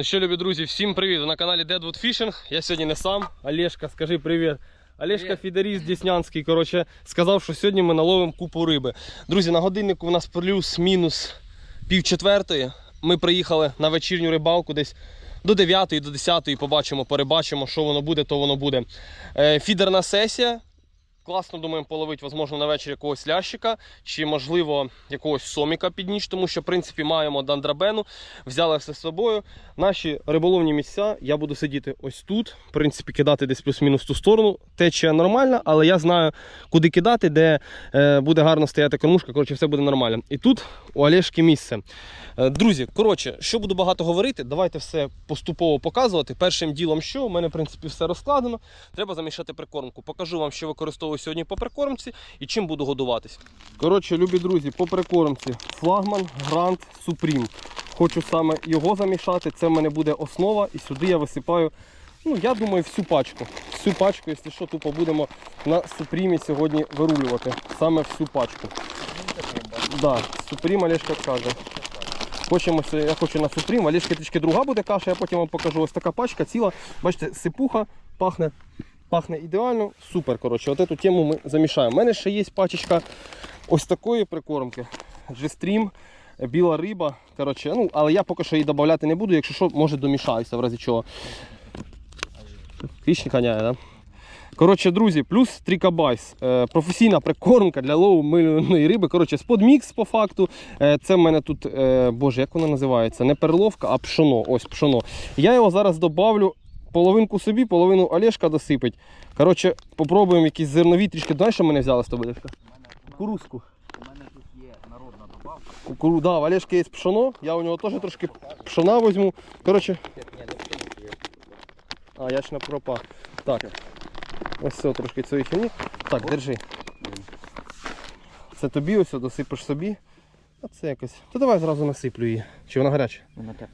Ну що, любі друзі, всім привіт! Ви на каналі Deadwood Fishing. Я сьогодні не сам. Олешка, скажи привіт. Олешка Привіт. Фідеріст Деснянський, коротше, сказав, що сьогодні ми наловимо купу риби. Друзі, на годиннику у нас плюс-мінус пів четвертої. Ми приїхали на вечірню рибалку десь до 9 до 10 побачимо, перебачимо, що воно буде, то воно буде. Е, Фідерна сесія. Класно думаємо половити, можливо, на вечір якогось лящика, чи, можливо, якогось соміка під ніч, тому що, в принципі, маємо дандрабену, взяли все з собою. Наші риболовні місця, я буду сидіти ось тут, в принципі, кидати десь плюс-мінус ту сторону. Течія нормальна, але я знаю, куди кидати, де е, буде гарно стояти кормушка, коротше, все буде нормально. І тут у Олешки місце. Е, Друзі, коротше, що буду багато говорити, давайте все поступово показувати. Першим ділом, що у мене, в принципі, все розкладено. Треба замішати прикормку. Покажу вам, що використовую сьогодні по прикормці і чим буду годуватись. Коротше, любі друзі, по прикормці флагман Grand Supreme. Хочу саме його замішати. Це в мене буде основа, і сюди я висипаю. Ну, я думаю, всю пачку. Всю пачку, якщо що, тупо будемо на супрімі сьогодні вирулювати. Саме всю пачку. Да, супрім Олешка каже. Хочемо, я хочу на супрім, Олешка трішки друга буде каша, я потім вам покажу. Ось така пачка ціла. Бачите, сипуха пахне. Пахне ідеально, супер. коротше, От цю тему ми замішаємо. У мене ще є пачечка ось такої прикормки. G-Stream, біла риба. Коротше, ну, але я поки що її додати не буду, якщо що, може домішаюся, в разі чого. Хищник ганяє, да? Коротше, друзі, плюс трікабайс. Е, професійна прикормка для лову мильної риби. Коротше, сподмікс по факту. Е, це в мене тут, е, боже, як вона називається? Не перловка, а пшоно. Ось пшоно. Я його зараз добавлю половинку собі, половину Олешка досипить. Коротше, попробуємо якісь зернові трішки. Знаєш, що мене взяли з тобою, Олешка? Кукурузку. У мене тут є народна добавка. Кукуру, да, в Олешки є пшоно, я у нього теж трошки пшона візьму. Коротше, а, я ж на пропа. Так. Ось все, трошки цієї хімні. Так, держи. Це тобі ось досипеш собі. А це якось. То давай зразу насиплю її. Чи вона гаряча? Вона так.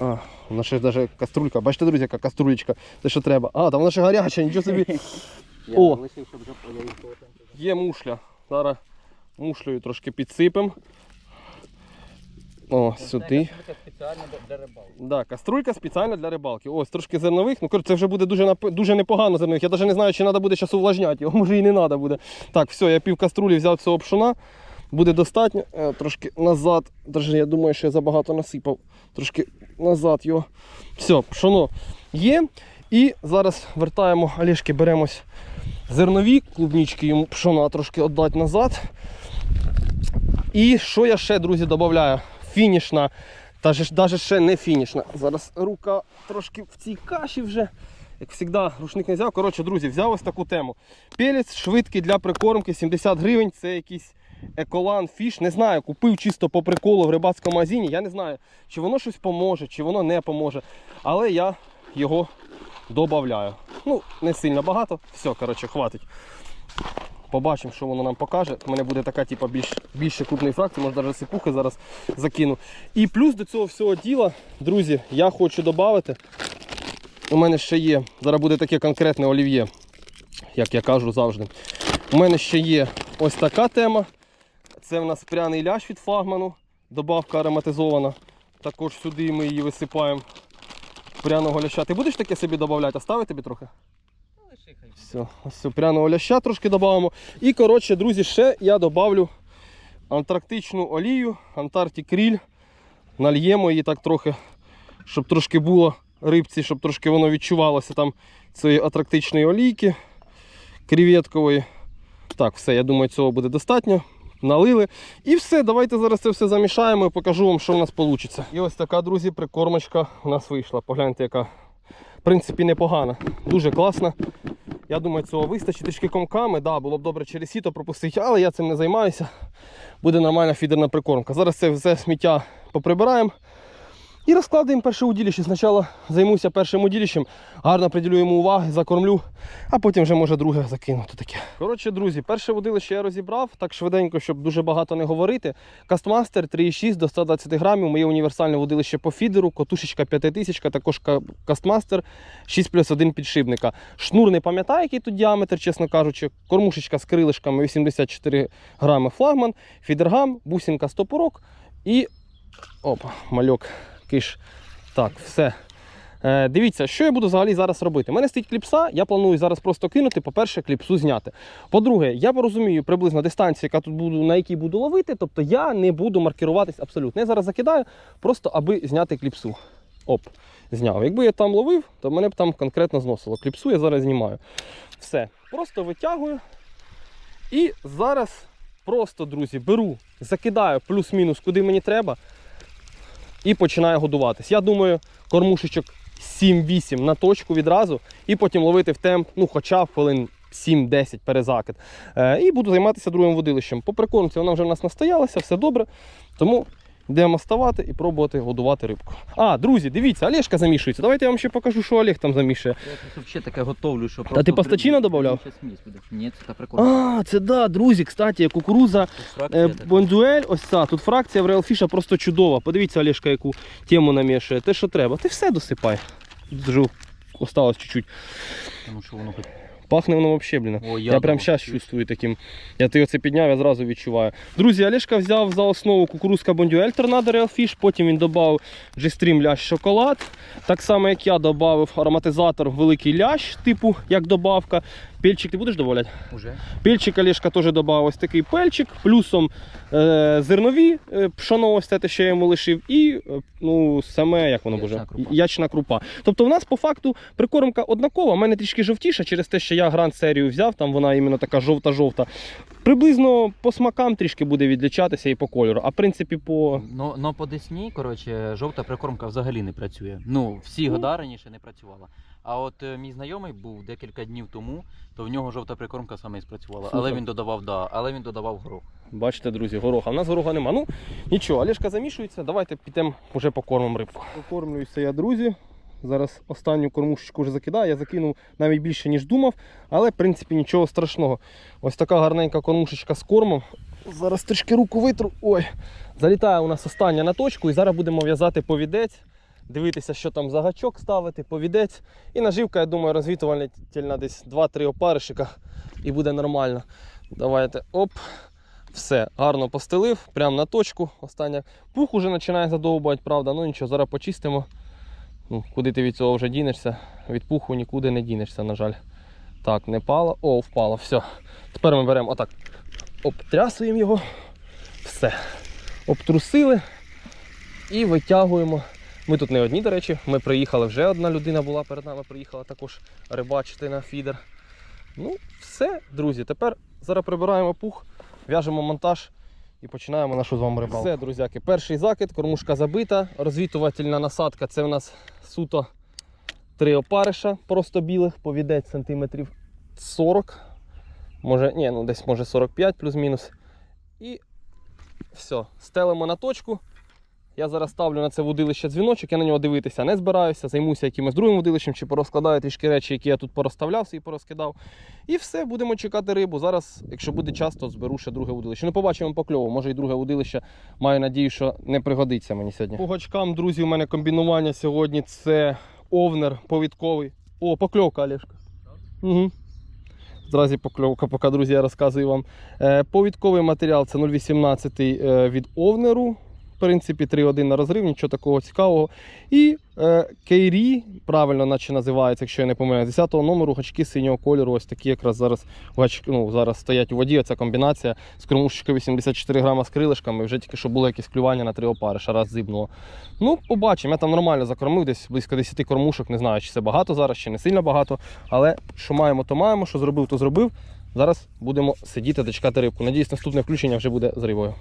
А, вона ще навіть каструлька. Бачите, друзі, яка каструлечка. Те, що треба. А, там вона ще гаряча, нічого собі. О! Є мушля. Зараз мушлею трошки підсипемо. О, сюди. спеціально для рибалки. Да, каструлька спеціально для рибалки. Ось трошки зернових. Ну, коротше, це вже буде дуже нап- дуже непогано зернових. Я навіть не знаю, чи треба буде зараз увлажняти його, може і не треба буде. Так, все, я пів каструлі взяв цього пшона. Буде достатньо. Е, Трошки назад. Даже я думаю, що я забагато насипав. Трошки назад його. Все, пшоно є. І зараз вертаємо Олешки, беремось зернові клубнички, йому пшона трошки віддати назад. І що я ще, друзі, додаю? Фінішна, навіть ще не фінішна. Зараз рука трошки в цій каші вже. Як завжди, рушник не взяв. Коротше, друзі, взяв ось таку тему. Пелець швидкий для прикормки 70 гривень. Це якийсь еколан фіш. Не знаю, купив чисто по приколу в рибацькому магазині. Я не знаю, чи воно щось поможе, чи воно не поможе. Але я його додаю. Ну, не сильно багато. Все, коротше, хватить. Побачимо, що воно нам покаже. У мене буде така, типу, більш, більше крупної фракції, може навіть сипухи зараз закину. І плюс до цього всього діла, друзі, я хочу додати. У мене ще є, зараз буде таке конкретне олів'є, як я кажу завжди. У мене ще є ось така тема. Це в нас пряний лящ від флагману, добавка ароматизована. Також сюди ми її висипаємо. Пряного ляща. Ти будеш таке собі додавати? Оставити тобі трохи? Хай. Все, пряного ляща трошки додамо. І коротше, друзі, ще я додавлю антарктичну олію, Антарктик Ріль. Нальємо її так трохи, щоб трошки було рибці, щоб трошки воно відчувалося там цієї атрактичної олійки креветкової. Так, все, я думаю, цього буде достатньо. Налили. І все, давайте зараз це все замішаємо і покажу вам, що в нас вийде. І ось така, друзі, прикормочка у нас вийшла. Погляньте, яка в принципі непогана. Дуже класна. Я думаю, цього вистачить трішки комками. Да, було б добре через сіто пропустити, але я цим не займаюся. Буде нормальна фідерна прикормка. Зараз це все сміття поприбираємо. І розкладаємо перше удилище. Спочатку займуся першим удилищем, гарно приділю йому уваги, закормлю, а потім вже може друге закину. То таке. Коротше, друзі, перше удилище я розібрав так швиденько, щоб дуже багато не говорити. Кастмастер 3,6 до 120 грамів. Моє універсальне удилище по фідеру, котушечка 5000, також кастмастер 6 плюс 1 підшипника. Шнур не пам'ятаю, який тут діаметр, чесно кажучи. Кормушечка з крилишками 84 грами флагман, фідергам, бусинка стопорок і Опа, мальок, киш. Так, все. Е, дивіться, що я буду взагалі зараз робити. У мене стоїть кліпса, я планую зараз просто кинути, по-перше, кліпсу зняти. По-друге, я порозумію приблизно дистанцію, яка тут буду, на якій буду ловити, тобто я не буду маркіруватись абсолютно. Я зараз закидаю, просто аби зняти кліпсу. Оп, зняв. Якби я там ловив, то мене б там конкретно зносило. Кліпсу я зараз знімаю. Все. Просто витягую. І зараз просто, друзі, беру, закидаю плюс-мінус, куди мені треба, і починаю годуватись. Я думаю, кормушечок 7-8 на точку відразу, і потім ловити в темп, ну, хоча б хвилин 7-10 перезакид. Е, і буду займатися другим водилищем. По прикормці вона вже в нас настоялася, все добре. Тому йдемо ставати і пробувати годувати рибку. А, друзі, дивіться, Олешка замішується. Давайте я вам ще покажу, що Олег там замішує. Я взагалі таке готовлю, що Та ти пастачина буде. Ні, це та прикольно. А, це да, друзі, кстати, кукуруза Е. Бондюель, ось ця. Тут фракція в Реалфіша просто чудова. Подивіться, Олешка, яку тему намішує. Те, що треба. Ти все досипай. Тут вже осталось чуть-чуть. Тому що воно хоч... Пахне воно вообще, блін. О, Я, прям зараз чувствую таким. Я ти оце підняв, я зразу відчуваю. Друзі, Олешка взяв за основу кукурузка Бондюель Торнадо Real Fish, потім він додав G-Stream лящ шоколад. Так само, як я додав ароматизатор великий лящ, типу як добавка. Пельчик ти будеш додавати? Уже? Пельчик Олешка теж додав ось такий пельчик, плюсом е, зернові е, пшоно, ось те, що я йому лишив, і е, ну, саме, як воно Ячна буде, крупа. ячна крупа. Тобто в нас по факту прикормка однакова, в мене трішки жовтіша через те, що я гранд серію взяв, там вона іменно така жовта-жовта. Приблизно по смакам трішки буде відлічатися і по кольору. А в принципі по. Но, но по Десні, коротше, жовта прикормка взагалі не працює. Ну, всі Ну. года раніше не працювала. А от е, мій знайомий був декілька днів тому, то в нього жовта прикормка саме і спрацювала. Але Супер. він додавав, да, але він додавав горох. Бачите, друзі, гороха. У нас гороха нема. Ну нічого, Олешка замішується. Давайте підемо вже покормимо рибку. Покормлююся я, друзі. Зараз останню кормушечку вже закидаю. Я закинув навіть більше, ніж думав, але в принципі нічого страшного. Ось така гарненька кормушечка з кормом. Зараз трішки руку витру. Ой, залітає у нас остання на точку, і зараз будемо в'язати повідець. Дивитися, що там за гачок ставити, повідець. І наживка, я думаю, розвітувальна десь 2-3 опаришика і буде нормально. Давайте, оп. Все, гарно постелив, прямо на точку. Остання. Пух уже починає задовбувати, правда. Ну нічого, зараз почистимо. Ну, куди ти від цього вже дінешся? Від пуху нікуди не дінешся, на жаль. Так, не пало. О, впало, все. Тепер ми беремо отак. Обтрясуємо його. Все. Обтрусили і витягуємо. Ми тут не одні, до речі. Ми приїхали, вже одна людина була перед нами, приїхала також рибачити на фідер. Ну, все, друзі. Тепер зараз прибираємо пух, в'яжемо монтаж і починаємо нашу з вами рибалку. Все, друзяки, перший закид, кормушка забита, розвітувательна насадка це в нас суто три опариша, просто білих, повідець сантиметрів 40. Може, ні, ну десь може 45 плюс-мінус. І все, стелимо на точку. Я зараз ставлю на це водилище дзвіночок, я на нього дивитися не збираюся, займуся якимось другим водилищем чи порозкладаю трішки речі, які я тут порозставляв і порозкидав. І все, будемо чекати рибу. Зараз, якщо буде час, то зберу ще друге удилище. Ну, побачимо по кльову. Може і друге удилище. Маю надію, що не пригодиться мені сьогодні. По гачкам, друзі, у мене комбінування сьогодні це овнер повідковий. О, покльовка, Олешка. Угу. Зразу покльовка, поки, друзі, я розказую вам. Е, повідковий матеріал це 0,18 е, від овнеру. Принципі, 3,1 на розрив, нічого такого цікавого. І е, Кейрі, правильно наче називається, якщо я не помиляюсь, 10-го номеру гачки синього кольору, ось такі якраз зараз, гачки, ну, зараз стоять у воді. Оця комбінація з кормушечкою 84 грама з крилишками. Вже тільки що було якесь клювання на три опариша, раз зибнуло. Ну, побачимо. Я там нормально закормив, десь близько 10 кормушок. Не знаю, чи це багато зараз, чи не сильно багато. Але що маємо, то маємо, що зробив, то зробив. Зараз будемо сидіти та чекати рибку. Надіюсь, наступне включення вже буде з рибою.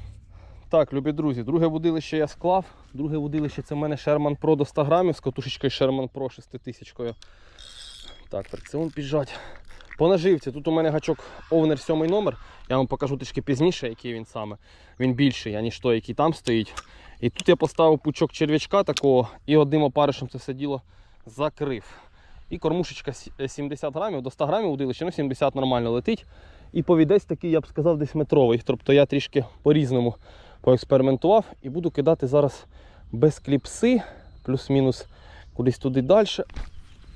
Так, любі друзі, друге водилище я склав. Друге водилище це в мене Sherman Pro до 100 грамів з катушечкою Sherman Pro 6000. Так, фрикціон піджать. По наживці. Тут у мене гачок овнер 7 номер. Я вам покажу трішки пізніше, який він саме. Він більший, аніж той, який там стоїть. І тут я поставив пучок черв'ячка такого і одним опаришем це все діло закрив. І кормушечка е, 70 грамів, до 100 грамів удилище, ну 70 нормально летить. І повідець такий, я б сказав, десь метровий. Тобто я трішки по-різному поекспериментував і буду кидати зараз без кліпси, плюс-мінус кудись туди далі.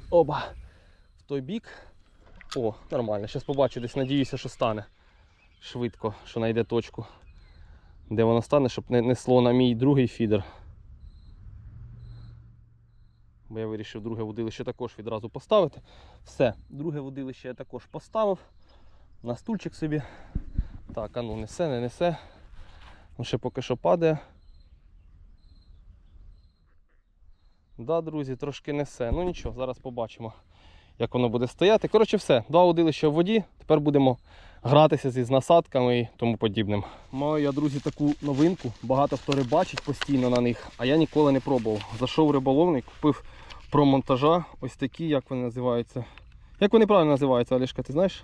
Оба. В той бік. О, нормально. Зараз побачу, десь надіюся, що стане швидко, що знайде точку, де воно стане, щоб не несло на мій другий фідер. Бо я вирішив друге водилище також відразу поставити. Все, друге водилище я також поставив. На стульчик собі. Так, а ну несе, не несе. Ну, ще поки що падає. Да, друзі, трошки несе. Ну нічого, зараз побачимо, як воно буде стояти. Коротше, все, два водилища в воді. Тепер будемо гратися з насадками і тому подібним. Маю я, друзі, таку новинку. Багато хто рибачить постійно на них, а я ніколи не пробував. Зайшов риболовний, купив про монтажа. Ось такі, як вони називаються. Як вони правильно називаються, Олешка, ти знаєш?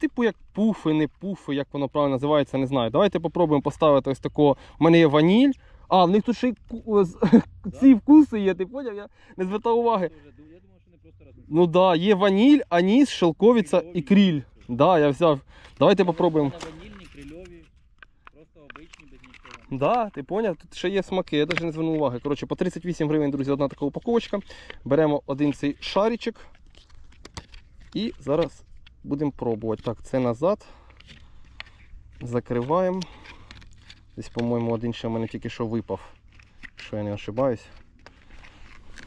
Типу як пуфи, не пуфи, як воно правильно називається, не знаю. Давайте попробуємо поставити ось такого. У мене є ваніль. А, в них тут ще й ці вкуси є, ти поняв? Я не звертав уваги. Ну да, є ваніль, аніс, шелковиця і кріль. Да, я взяв. Давайте попробуємо. Ванільні, крильові, просто обичні, без нічого. Да, ти поняв? Тут ще є смаки, я навіть не звернув уваги. Коротше, по 38 гривень, друзі, одна така упаковочка. Беремо один цей шаричок. І зараз будемо пробувати. Так, це назад. Закриваємо. Десь, по-моєму, один ще в мене тільки що випав. Що я не ошибаюсь.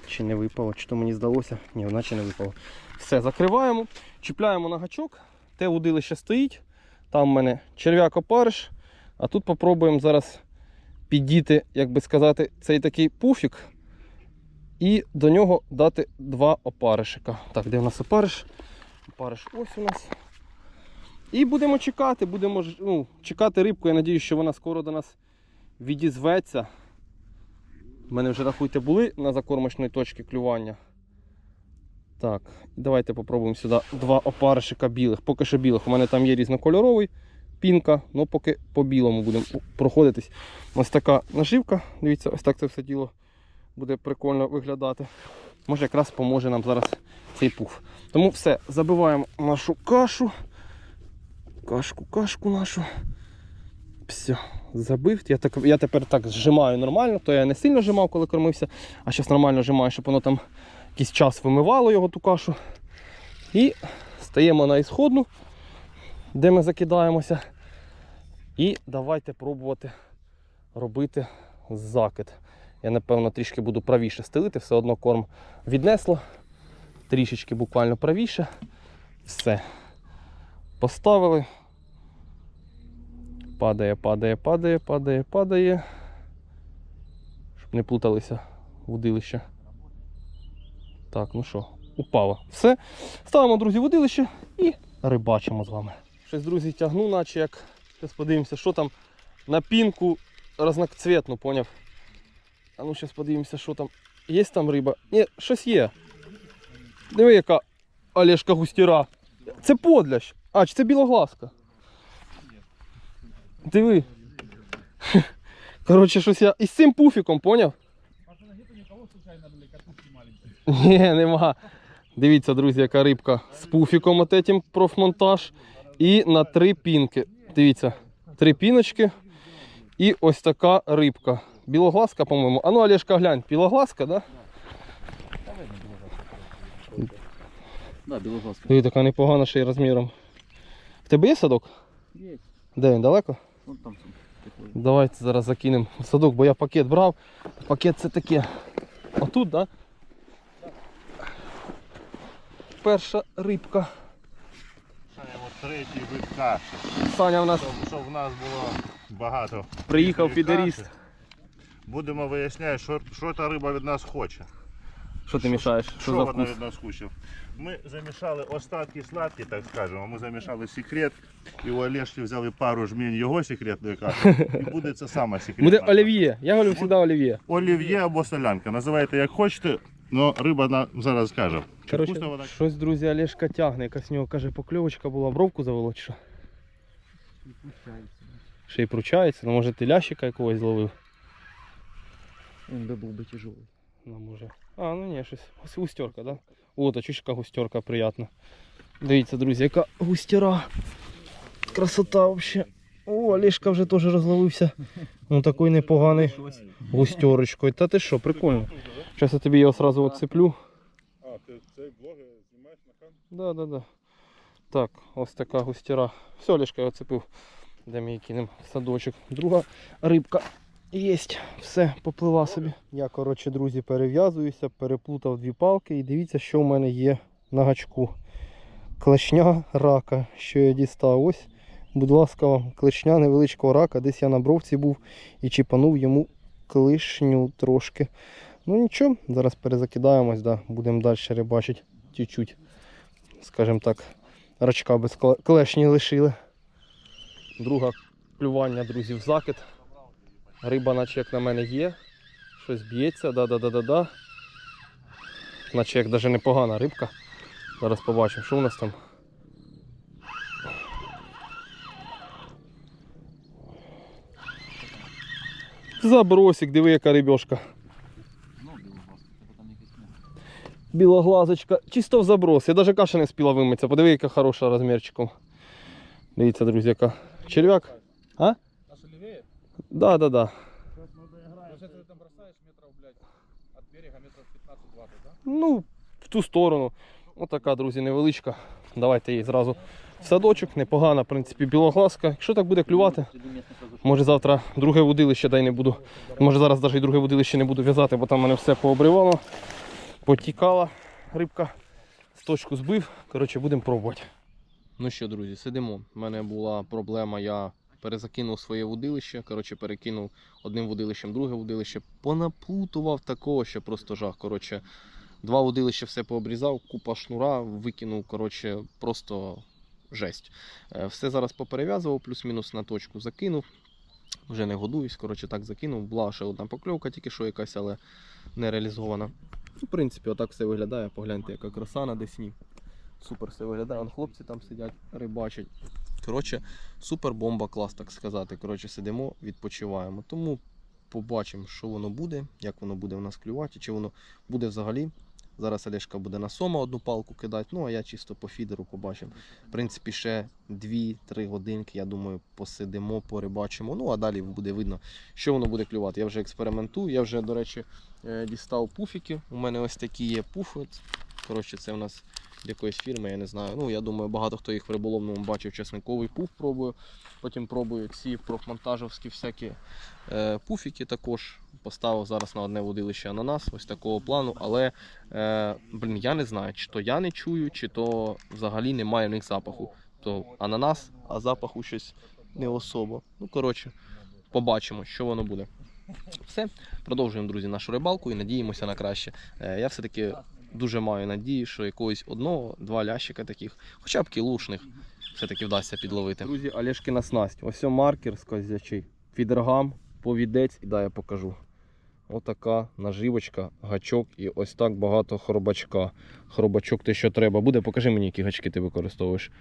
Чи не випало, чи то мені здалося? Ні, наче не випало. Все, закриваємо, чіпляємо на гачок. Те удилище стоїть. Там в мене черв'як опариш. А тут попробуємо зараз піддіти, як би сказати, цей такий пуфік. І до нього дати два опаришика. Так, де в нас опариш? Опариш ось у нас. І будемо чекати, будемо ну, чекати рибку. Я сподіваюся, що вона скоро до нас відізветься. У мене вже, рахуйте, були на закормочної точці клювання. Так, давайте попробуємо сюди два опаришика білих. Поки що білих. У мене там є різнокольоровий пінка, ну поки по білому будемо проходитись. Ось така наживка. Дивіться, ось так це все діло буде прикольно виглядати. Може якраз поможе нам зараз цей пуф. Тому все, забиваємо нашу кашу. Кашку, кашку нашу. Все, забив. Я, так, я тепер так зжимаю нормально, то я не сильно зжимав, коли кормився, а зараз нормально зжимаю, щоб воно там якийсь час вимивало його ту кашу. І стаємо на ісходну, де ми закидаємося. І давайте пробувати робити закид. Я, напевно, трішки буду правіше стелити, все одно корм віднесло. Трішечки буквально правіше. Все. Поставили. Падає, падає, падає, падає, падає. Щоб не плуталися водилища. Так, ну що, упало. Все. Ставимо, друзі, водилище і рибачимо з вами. Щось, друзі, тягну, наче як. Зараз подивимося, що там на пінку разноцветну, поняв? А ну зараз подивимося, що там. Є там риба? Ні, щось є. Диви, яка Олешка густіра. Це подлящ. А, чи це білоглазка? Диви. Коротше, щось я із цим пуфіком, поняв? Ні, нема. Дивіться, друзі, яка рибка з пуфіком от этим профмонтаж. І на три пінки. Дивіться, три піночки. І ось така рибка. Білоглазка, по-моєму. А ну, Олешка, глянь, білоглазка, да? Да, білоглазка. Диви, така непогана ще й розміром. В тебе є садок? Є. Де він далеко? Вон там. Давайте зараз закинемо в садок, бо я пакет брав. Пакет це таке. Отут, так? Да? Перша рибка. Шаємо третій вид каші, Саня в нас щоб, щоб в нас було багато. приїхав видів підеріст. каші. Будемо виясняти, що, що та риба від нас хоче. Що ти мішаєш? Що, Що за вона вкус? від нас хоче. Ми замішали остатки сладкі, так скажемо. Ми замішали секрет. І у Олешки взяли пару жмінь його секретної каші. І буде це сама секретна. Буде олів'є. Я говорю завжди олів'є. Олів'є або солянка. Називайте як хочете, але риба на, зараз скаже. Чи вкусна щось, друзі, Олешка тягне. Якась в нього каже, покльовочка була, бровку завело чи що? Ще й пручається, ну може ти лящика якогось зловив. Він би був би тяжелий. Ну, може. А, ну ні, щось. Густерка, да? О, та чуєш, яка густерка приятна. Дивіться, друзі, яка густера. Красота взагалі. О, Олешка вже теж розловився. Ну такий непоганий густерочкою. Та ти що, прикольно. Зараз я тобі його одразу оцеплю. А, ти цей блог знімаєш на камеру? Да, да, да. Так, ось така густера. Все, Олешка я оцепив. Де ми її кинемо в садочок. Друга рибка. Єсть, все, поплила собі. Я, коротше, друзі, перев'язуюся, переплутав дві палки і дивіться, що в мене є на гачку. Клешня рака, що я дістав. Ось, будь ласка, вам, клешня невеличкого рака. Десь я на бровці був і чіпанув йому клешню трошки. Ну нічого, зараз перезакидаємось, да, будемо далі рибачити. Чуть-чуть, скажімо так, рачка без клешні лишили. Друга клювання, друзі, в закид. Риба, наче як на мене є. Щось б'ється, да-да-да-да-да. Наче як навіть непогана рибка. Зараз побачимо, що у нас там. Забросик, диви, яка рибешка. Білоглазочка, чисто в заброс. Я навіть каша не спіла вимитися. Подиви, яка хороша розмірчиком. Дивіться, друзі, яка. Черв'як? А? Да, да, да. Получается, ты там бросаешь метров, блядь, от берега метров 15-20, да? Ну, в ту сторону. Отака, друзі, невеличка. Давайте її зразу в садочок. Непогана, в принципі, білоглазка. Якщо так буде клювати, може завтра друге вудилище дай не буду. Може зараз навіть друге вудилище не буду в'язати, бо там мене все пообривало, потікала рибка. З точку збив. Коротше, будемо пробувати. Ну що, друзі, сидимо. У мене була проблема, я перезакинув своє вудилище. Коротше, перекинув одним вудилищем друге вудилище. Понаплутував такого, що просто жах. Коротше, два вудилища все пообрізав, купа шнура, викинув. Коротше, просто жесть. Е, Все зараз поперев'язував, плюс-мінус на точку закинув. Вже не годуюсь, коротше, так закинув. Була ще одна покльовка, тільки що якась, але не реалізована. В принципі, отак все виглядає. Погляньте, яка краса на Десні. Супер все виглядає. Вон хлопці там сидять, рибачать. Коротше, супер бомба клас, так сказати. Коротше, сидимо, відпочиваємо. Тому побачимо, що воно буде, як воно буде в нас клювати, чи воно буде взагалі. Зараз Олешка буде на сома одну палку кидати, ну а я чисто по фідеру побачимо. В принципі, ще 2-3 годинки, я думаю, посидимо, порибачимо. Ну а далі буде видно, що воно буде клювати. Я вже експериментую. Я вже, до речі, е, дістав пуфіки. У мене ось такі є пуфи. Коротше, це у нас якоїсь фірми, я не знаю. Ну, я думаю, багато хто їх в риболовному бачив чесниковий пуф пробую. Потім пробую ці профмонтажовські всякі е, пуфіки також. Поставив зараз на одне водилище ананас, ось такого плану. Але е, блін, я не знаю, чи то я не чую, чи то взагалі немає в них запаху. То ананас, а запаху щось не особо. Ну, коротше, побачимо, що воно буде. Все, продовжуємо, друзі, нашу рибалку і надіємося на краще. Е, я все-таки дуже маю надії, що якогось одного-два лящика таких, хоча б кілушних, все-таки вдасться підловити. Друзі, Олешкина снасть. Ось маркер скользячий. Фідергам, повідець, і дай я покажу. Отака наживочка, гачок і ось так багато хробачка. Хробачок те, що треба. Буде, покажи мені, які гачки ти використовуєш.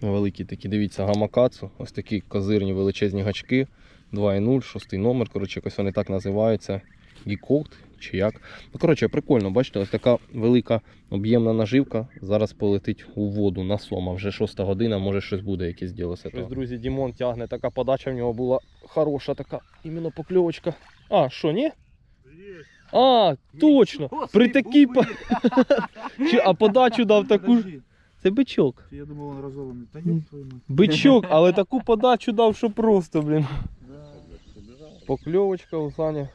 Великі такі, дивіться, гамакацу. Ось такі козирні величезні гачки. 2,0, шостий номер. Коротше, якось вони так називаються. Гіколд чи як. Ну, коротше, прикольно, бачите, ось така велика об'ємна наживка. Зараз полетить у воду на сома. Вже шоста година, може щось буде, якесь діло. Щось, друзі, Дімон тягне, така подача в нього була хороша, така іменно покльовочка. А, що, ні? А, точно! При такій а подачу дав таку. ж- Це бичок. Я думал, он разорванный. Да ёб твою мать. Бичок, але таку подачу дав, що просто, блін. Покльовочка у Сані.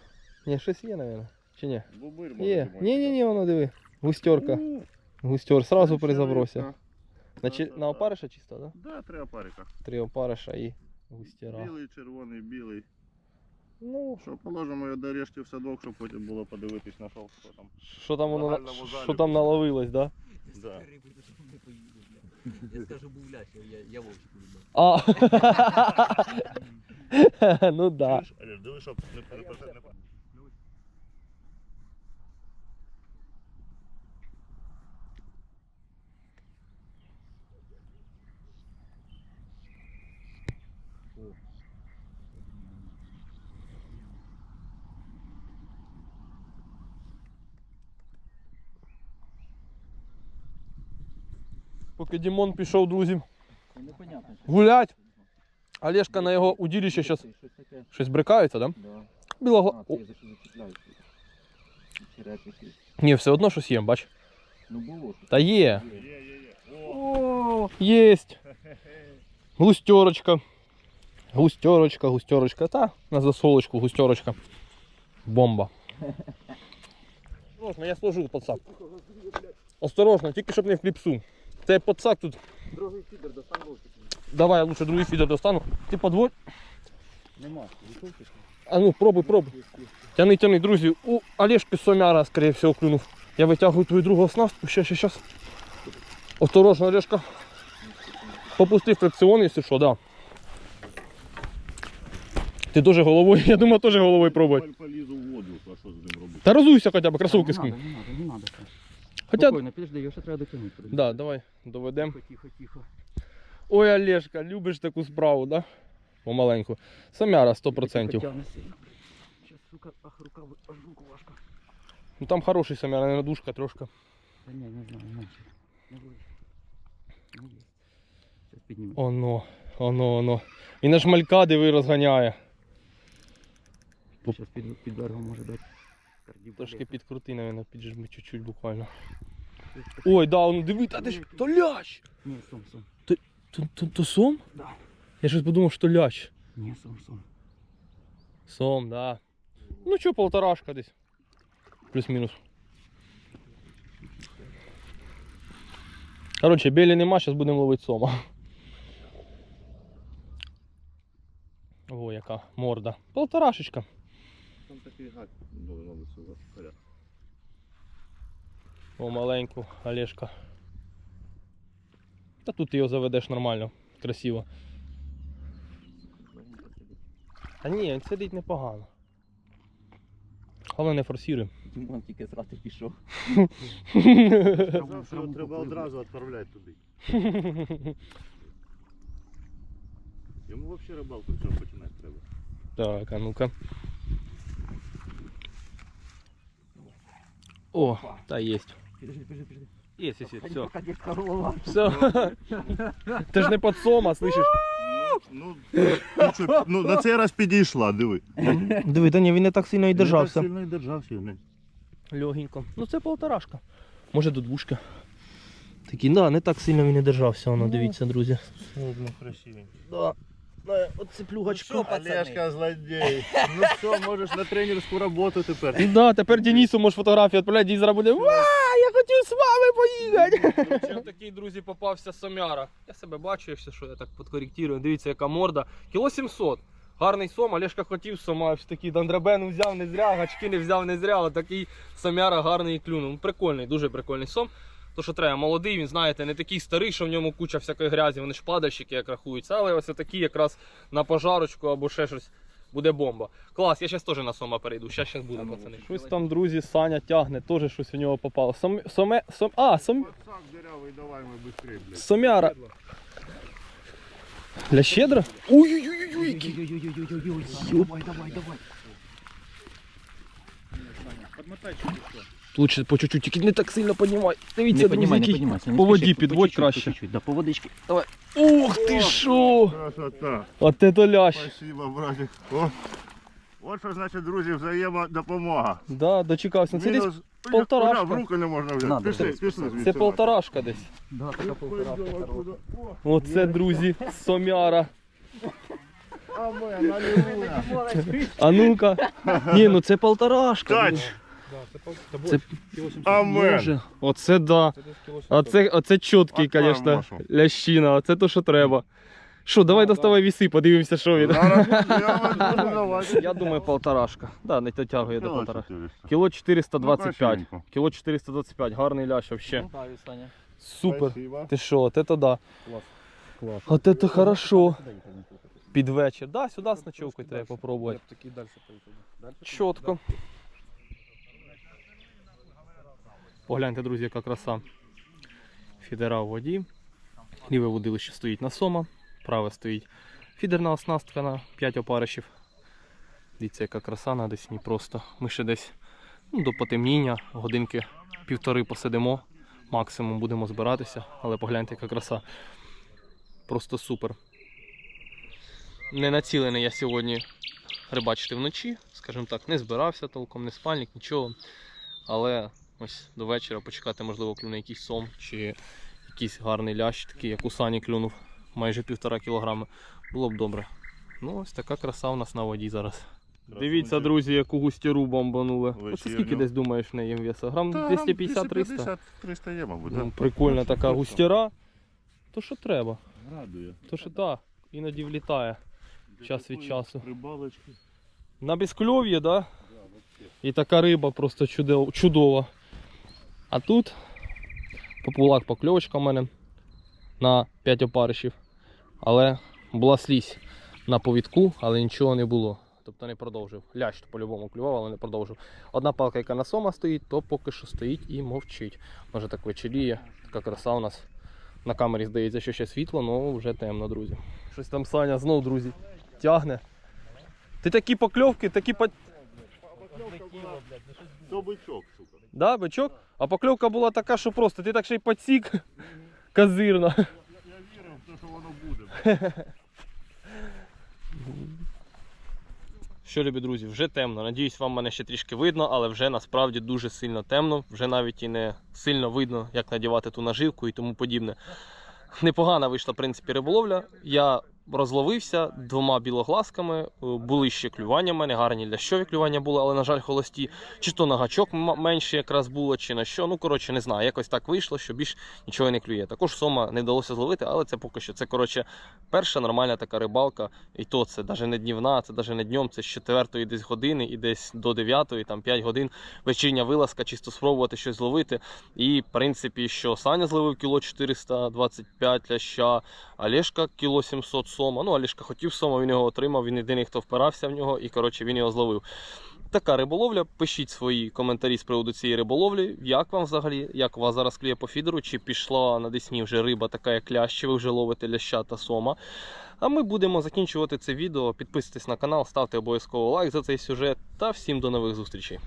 Ні, щось є, мабуть. Чи ні? Бубир, може, Є. думаю, Ні, ні, ні, воно диви. Густерка. Густер сразу при забросі. На, чи... на опариша чисто, так? Да? Да, три опарика. Три опариша і густера. Білий, червоний, білий. Ну, Що положимо його до решти в садок, щоб потім було подивитись на що хто там. що там воно на- Загальному заліку. що там наловилось, да? Да. Я скажу, був лящ, я, я вовчик люблю. А. ну да. Чуєш? Олеж, диви, щоб не перепаде. Не пер- Поки Дімон пішов, друзі, Це непонятно. що. гулять. Олешка на його удилище зараз Щось таке. щось брикається, да? Да. Білого. А, ти за що зачіпляєш? Череп якийсь. Ні, все одно щось є, бач. Ну було щось. Та є. Є, є, є. О, Єсть. Густерочка. Густерочка, густерочка. Та, на засолочку, густерочка. Бомба. Осторожно, я сложу подсак. Осторожно, тільки щоб не в кліпсу. Цей подсак тут. Другий фідер достань вовчик. Давай я лучше другий фідер достану. Ти подводь. Нема. А ну, пробуй, пробуй. Тяни, тяни, друзі. У Олежки Сомяра, скорее всего, клюнув. Я витягую твою другу оснастку. Щас, щас, щас. Осторожно, Олежка. Попусти фрикціон, якщо що, да. Ти теж головою, я думаю, теж головою пробуй. Полізу в воду, а що з ним робити? Та розуйся хоча б, кросовки Не скинь. не надо, не надо. Хоча, Спокійно, підожди, його ще треба дотягнути. подожди. да, давай, доведемо. Тихо, тихо, тихо. Ой, Олежка, любиш таку справу, да? Помаленьку. Самяра 100%. Потягне сильно. Сука, ах, рука, ви- аж руку важко. Ну там хороший Самяра, наверное, душка трошки. Та ні, не знаю. Не буде. Не підніме. Оно, оно, оно. І на шмалька диви розганяє. Щас під, під берегом може дати. Трошки підкрути, наверное, піджми чуть-чуть буквально. Ой, да, он диви, та ти ж то лящ. Ні, сом, сом. То, то, то сом? Да. Я щось подумав, що лящ. Ні, сом, сом. Сом, да. Ну що, полторашка десь. Плюс-мінус. Коротше, білі нема, зараз будемо ловити сома. О, яка морда. Полторашечка. Там такий гак должно бути все в порядку. О, маленьку, Олешка. Та тут ти його заведеш нормально, красиво. Та ні, він сидить непогано. Головне не форсіруй. Дімон тільки зрати пішов. Казав, що його треба одразу відправляти туди. Йому взагалі рибалку цього починати треба. Так, а ну-ка. О, та єсть. Підожди, підожди, підожди. Єсть, єсть, єсть, Хай все. Все. Ти ж не под сома, слышиш? Ну, ну, ну, що, ну, на цей раз підійшла, диви. Диви, та ні, він не так сильно і Не так сильно і держався. Не. Легенько. Ну це полторашка. Може до двушки. Такий, да, не так сильно він і держався, воно, дивіться, друзі. Ну, красивенький. Да. Оце плюгачка. Олежка злодій. Ну все, можеш на тренерську роботу тепер. Ну да, тепер Денису можеш фотографію відправляти, Денис зараз буде. Ва, я хотів з вами поїхати. Короче, такий, друзі, попався Сомяра. Я себе бачу, якщо що, я так підкоректирую. Дивіться, яка морда. Кіло 700. Гарний сом, Олешка хотів сома, ось такий Дандрабен взяв не зря, гачки не взяв не зря, але такий Сомяра гарний і клюнув. Ну, Прикольний, дуже прикольний сом. То, що треба, молодий, він, знаєте, не такий старий, що в ньому куча всякої грязі, вони ж падальщики, як рахуються, але ось такий якраз на пожарочку або ще щось буде бомба. Клас, я зараз теж на сома перейду. Щас, щас буде, пацани. Щось там, друзі, Саня тягне, теж щось у нього попало. Сом, соме, сом, а, сом, Сак дырявий, давай ми швидше, блядь. сомяра. Для щедра? Ой-ой-ой-ой. Давай, давай, давай. Подмотай чуть еще. Лучше по чуть-чуть, тільки не так сильно піднімай. Дивіться, Не друзі, піднімай, не який. піднімайся. не По воді підводь краще. Да, по водички. Ух ти що! Красота. От це лящ. Спасибо, братик. О. От що значить, друзі, взаємодопомога. Да, дочекався. Це десь Мінус- полторашка. Куди? В руку не можна взяти. Надо, Пішли, пішли. це полторашка десь. Да, така полтора. Оце, друзі, сомяра. А. А ну-ка. Ні, ну це полторашка. Тач. Це, пол- це Це- больше. Кило 700. Амен. Оце да. Це десь кило 700. Оце, оце чіткий, звісно, лящина, оце то, що треба. Що, давай Да, доставай віси, подивимося, що він. Я думаю, полторашка. Да, не дотягує до полтора. Кіло 425. Ну. Кіло 425, гарний лящ вообще. Саня. Супер. Спасибо. Ти що, от это да. Клас. Клас. От это хорошо. Під вечір. Да, сюди з ночовкою треба попробувати. Я б такий далі поїхав. Дальше Чітко. Погляньте, друзі, яка краса. Фідера у воді. Ліве водилище стоїть на сома, праве стоїть фідерна оснастка на 5 опаришів. Дивіться, яка краса на Десні просто. Ми ще десь ну, до потемніння, годинки півтори посидимо, максимум будемо збиратися, але погляньте, яка краса. Просто супер. Не націлений я сьогодні рибачити вночі, скажімо так, не збирався толком, не спальник, нічого. Але ось до вечора почекати, можливо, клюне якийсь сом чи якийсь гарний лящ, такий, як у Сані клюнув майже півтора кілограми. Було б добре. Ну, ось така краса у нас на воді зараз. Дивіться, друзі, яку густіру бомбанули. Оце скільки десь думаєш в неї веса? Грам 250-300? 300 є, мабуть, Ну, прикольна така густіра. То що треба? Радує. То що так, іноді влітає. Час від часу. Рибалочки. На безкльов'ї, да? І така риба просто чудо- чудова. А тут популак покльовочка в мене на 5 опаришів. Але була слізь на повідку, але нічого не було. Тобто не продовжив. Лящ по-любому клював, але не продовжив. Одна палка, яка на сома стоїть, то поки що стоїть і мовчить. Може так вечеріє. Така краса у нас. На камері здається, що ще світло, але вже темно, друзі. Щось там Саня знов, друзі, тягне. Ти такі покльовки, такі по... То бичок, сука. Да, бичок? А покльовка була така, що просто ти так ще й подсік козирно. Я, я вірив в те, що воно буде. Що, любі друзі, вже темно. Надіюсь, вам мене ще трішки видно, але вже насправді дуже сильно темно. Вже навіть і не сильно видно, як надівати ту наживку і тому подібне. Непогана вийшла, в принципі, риболовля. Я розловився двома білогласками. Е, Були ще клювання в мене, гарні для щові клювання були, але, на жаль, холості. Чи то на гачок менше якраз було, чи на що. Ну, коротше, не знаю. Якось так вийшло, що більш нічого не клює. Також сома не вдалося зловити, але це поки що. Це, коротше, перша нормальна така рибалка. І то це навіть не днівна, це навіть не днем, це з 4 десь години і десь до 9, там 5 годин вечірня вилазка, чисто спробувати щось зловити. І, в принципі, що Саня зловив кіло 425 ляща, Олешка кіло 700 сома. Ну, Олешка хотів сома, він його отримав, він єдиний, хто впирався в нього, і коротше він його зловив. Така риболовля. Пишіть свої коментарі з приводу цієї риболовлі. Як вам взагалі, як у вас зараз клює по фідеру, чи пішла на Десні вже риба така, як лящ, ви вже ловите ляща та сома. А ми будемо закінчувати це відео. Підписуйтесь на канал, ставте обов'язково лайк за цей сюжет та всім до нових зустрічей.